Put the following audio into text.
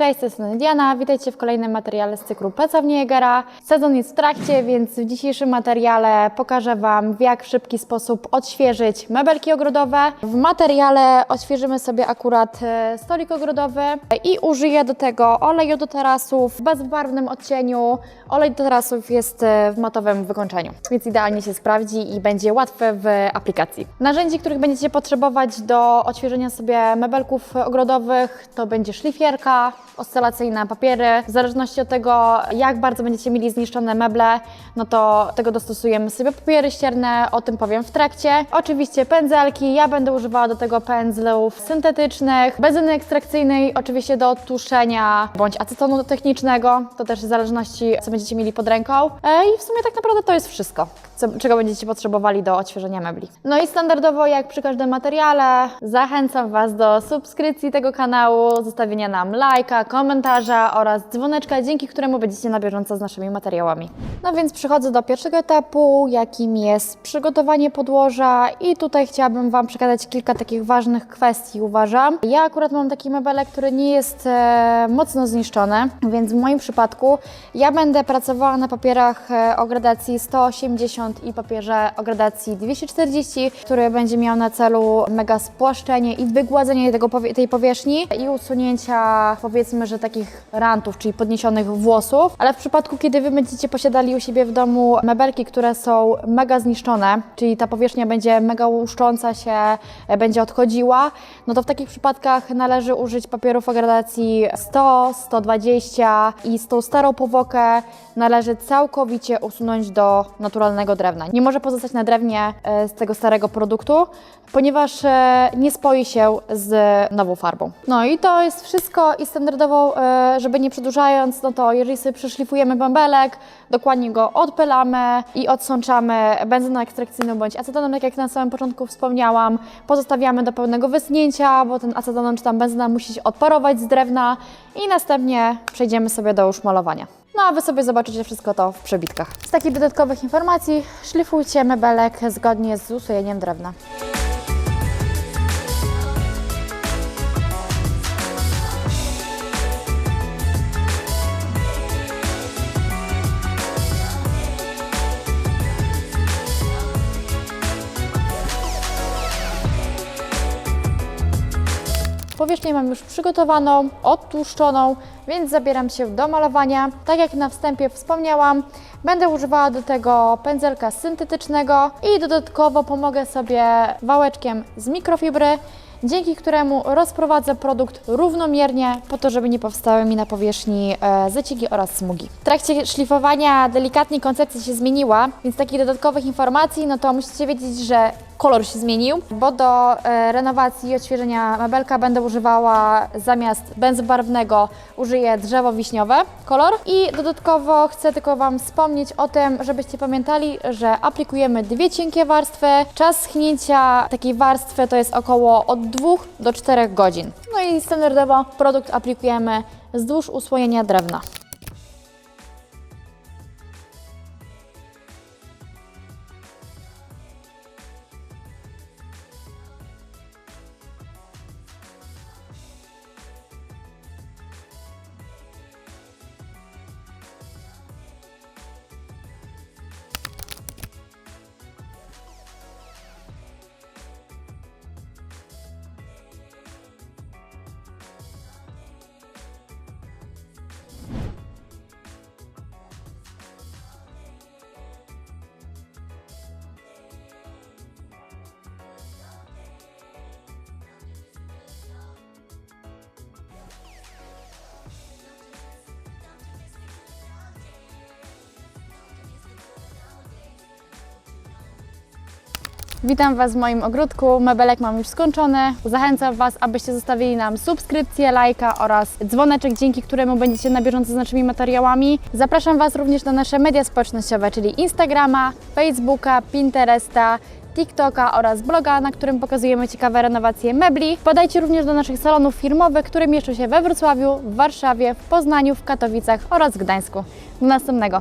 Cześć, to jest Diana. Witajcie w kolejnym materiale z cyklu Pracownia Jägera. Sezon jest w trakcie, więc w dzisiejszym materiale pokażę Wam, w jak szybki sposób odświeżyć mebelki ogrodowe. W materiale odświeżymy sobie akurat e, stolik ogrodowy i użyję do tego oleju do tarasów w bezbarwnym odcieniu. Olej do tarasów jest e, w matowym wykończeniu, więc idealnie się sprawdzi i będzie łatwe w aplikacji. Narzędzi, których będziecie potrzebować do odświeżenia sobie mebelków ogrodowych, to będzie szlifierka, oscylacyjne papiery. W zależności od tego, jak bardzo będziecie mieli zniszczone meble, no to tego dostosujemy sobie papiery ścierne, o tym powiem w trakcie. Oczywiście pędzelki, ja będę używała do tego pędzlów syntetycznych, benzyny ekstrakcyjnej, oczywiście do tuszenia, bądź acetonu technicznego, to też w zależności, co będziecie mieli pod ręką. E, I w sumie tak naprawdę to jest wszystko, co, czego będziecie potrzebowali do odświeżenia mebli. No i standardowo, jak przy każdym materiale, zachęcam Was do subskrypcji tego kanału, zostawienia nam lajka, komentarza oraz dzwoneczka, dzięki któremu będziecie na bieżąco z naszymi materiałami. No więc przechodzę do pierwszego etapu, jakim jest przygotowanie podłoża i tutaj chciałabym Wam przekazać kilka takich ważnych kwestii, uważam. Ja akurat mam taki mebelek, który nie jest e, mocno zniszczony, więc w moim przypadku ja będę pracowała na papierach e, o gradacji 180 i papierze o gradacji 240, który będzie miał na celu mega spłaszczenie i wygładzenie tego, tej powierzchni i usunięcia powiedzmy, że takich rantów, czyli podniesionych włosów, ale w przypadku, kiedy Wy będziecie posiadali u siebie w domu mebelki, które są mega zniszczone, czyli ta powierzchnia będzie mega łuszcząca się, e, będzie odchodziła, no to w takich przypadkach należy użyć papierów o gradacji 100, 120 i z tą starą powłokę należy całkowicie usunąć do naturalnego drewna. Nie może pozostać na drewnie e, z tego starego produktu, ponieważ e, nie spoi się z nową farbą. No i to jest wszystko i standardowo, e, żeby nie przedłużając, no to jeżeli sobie przeszlifujemy bąbelek, dokładnie go odpylamy i odsączamy benzyną ekstrakcyjną bądź acetonem, tak jak na samym początku wspomniałam, pozostawiamy do pełnego wyschnięcia, bo ten aceton czy tam benzyna musi się odparować z drewna i następnie przejdziemy sobie do już malowania. No a Wy sobie zobaczycie wszystko to w przebitkach. Z takich dodatkowych informacji szlifujcie mebelek zgodnie z usunięciem drewna. Powierzchnię mam już przygotowaną, odtłuszczoną, więc zabieram się do malowania. Tak jak na wstępie wspomniałam, będę używała do tego pędzelka syntetycznego i dodatkowo pomogę sobie wałeczkiem z mikrofibry, dzięki któremu rozprowadzę produkt równomiernie, po to, żeby nie powstały mi na powierzchni e, zacieki oraz smugi. W trakcie szlifowania delikatnie koncepcja się zmieniła, więc takich dodatkowych informacji, no to musicie wiedzieć, że kolor się zmienił, bo do e, renowacji i odświeżenia mebelka będę używała zamiast benzobarwnego użyję drzewo wiśniowe kolor i dodatkowo chcę tylko Wam wspomnieć o tym, żebyście pamiętali, że aplikujemy dwie cienkie warstwy. Czas schnięcia takiej warstwy to jest około od 2 do 4 godzin. No i standardowo produkt aplikujemy wzdłuż usłojenia drewna. Witam Was w moim ogródku. Mebelek mam już skończony. Zachęcam Was, abyście zostawili nam subskrypcję, lajka oraz dzwoneczek, dzięki któremu będziecie na bieżąco z naszymi materiałami. Zapraszam Was również na nasze media społecznościowe, czyli Instagrama, Facebooka, Pinteresta, TikToka oraz bloga, na którym pokazujemy ciekawe renowacje mebli. Podajcie również do naszych salonów firmowych, które mieszczą się we Wrocławiu, w Warszawie, w Poznaniu, w Katowicach oraz w Gdańsku. Do następnego.